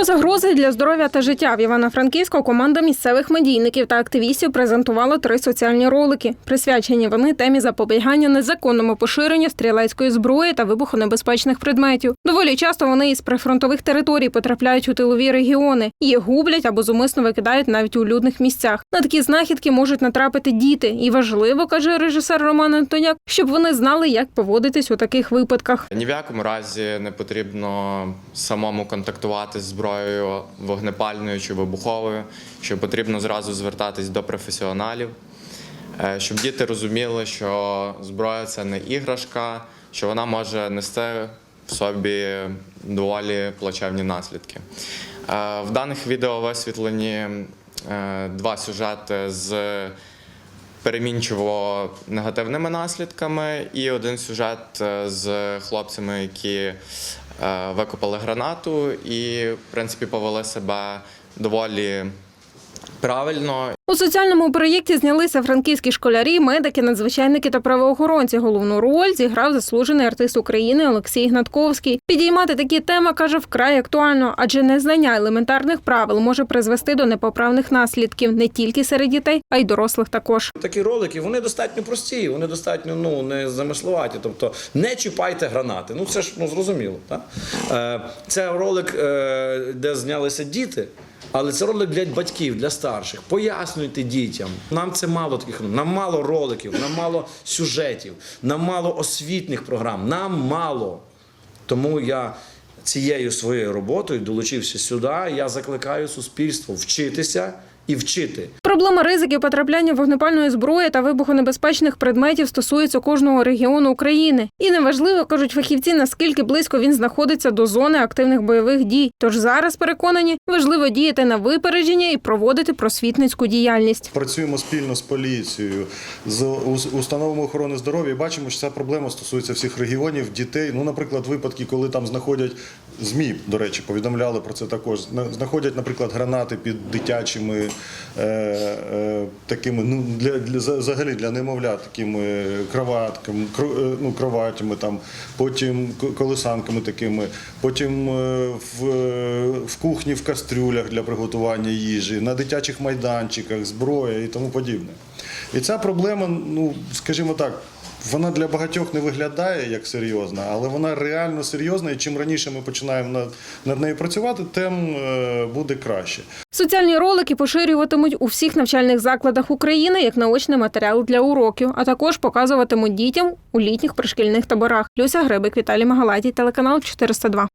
Про загрози для здоров'я та життя в Івано-Франківську команда місцевих медійників та активістів презентувала три соціальні ролики. Присвячені вони темі запобігання незаконному поширенню стрілецької зброї та вибухонебезпечних предметів. Доволі часто вони із прифронтових територій потрапляють у тилові регіони. Їх гублять або зумисно викидають навіть у людних місцях. На такі знахідки можуть натрапити діти, і важливо, каже режисер Роман Антоняк, щоб вони знали, як поводитись у таких випадках. Ні в якому разі не потрібно самому контактувати з зброєю вогнепальною чи вибуховою, що потрібно зразу звертатись до професіоналів, е, щоб діти розуміли, що зброя це не іграшка, що вона може нести в собі доволі плачевні наслідки. Е, В даних відео висвітлені е, два сюжети з перемінчиво негативними наслідками, і один сюжет е, з хлопцями, які е, викопали гранату і, в принципі, повели себе доволі правильно У соціальному проєкті знялися франківські школярі, медики, надзвичайники та правоохоронці. Головну роль зіграв заслужений артист України Олексій Гнатковський. Підіймати такі теми каже вкрай актуально, адже незнання елементарних правил може призвести до непоправних наслідків не тільки серед дітей, а й дорослих також. Такі ролики вони достатньо прості, вони достатньо ну не замисловаті. Тобто не чіпайте гранати. Ну це ж ну зрозуміло. Так? Е, це ролик, е, де знялися діти. Але це ролик для батьків, для старших. Пояснюйте дітям. Нам це мало таких, нам мало роликів, нам мало сюжетів, нам мало освітних програм, нам мало. Тому я цією своєю роботою долучився сюди. Я закликаю суспільство вчитися і вчити. Проблема ризиків потрапляння вогнепальної зброї та вибухонебезпечних предметів стосується кожного регіону України. І неважливо, кажуть фахівці, наскільки близько він знаходиться до зони активних бойових дій. Тож зараз переконані, важливо діяти на випередження і проводити просвітницьку діяльність. Працюємо спільно з поліцією, з ус- установами охорони здоров'я. Бачимо, що ця проблема стосується всіх регіонів, дітей. Ну, наприклад, випадки, коли там знаходять ЗМІ, до речі, повідомляли про це також. Знаходять, наприклад, гранати під дитячими е, е, такими, ну для, для взагалі для немовлят, такими кроватками, кро- е, ну, кроватями, там, потім колесанками такими, потім е, в, е, в кухні, в кастрюлях для приготування їжі, на дитячих майданчиках, зброя і тому подібне. І ця проблема, ну скажімо так. Вона для багатьох не виглядає як серйозна, але вона реально серйозна. І чим раніше ми починаємо над, над нею працювати, тим е, буде краще. Соціальні ролики поширюватимуть у всіх навчальних закладах України як наочний матеріал для уроків, а також показуватимуть дітям у літніх пришкільних таборах. Люся Гребик, Віталій Магалатій, телеканал 402.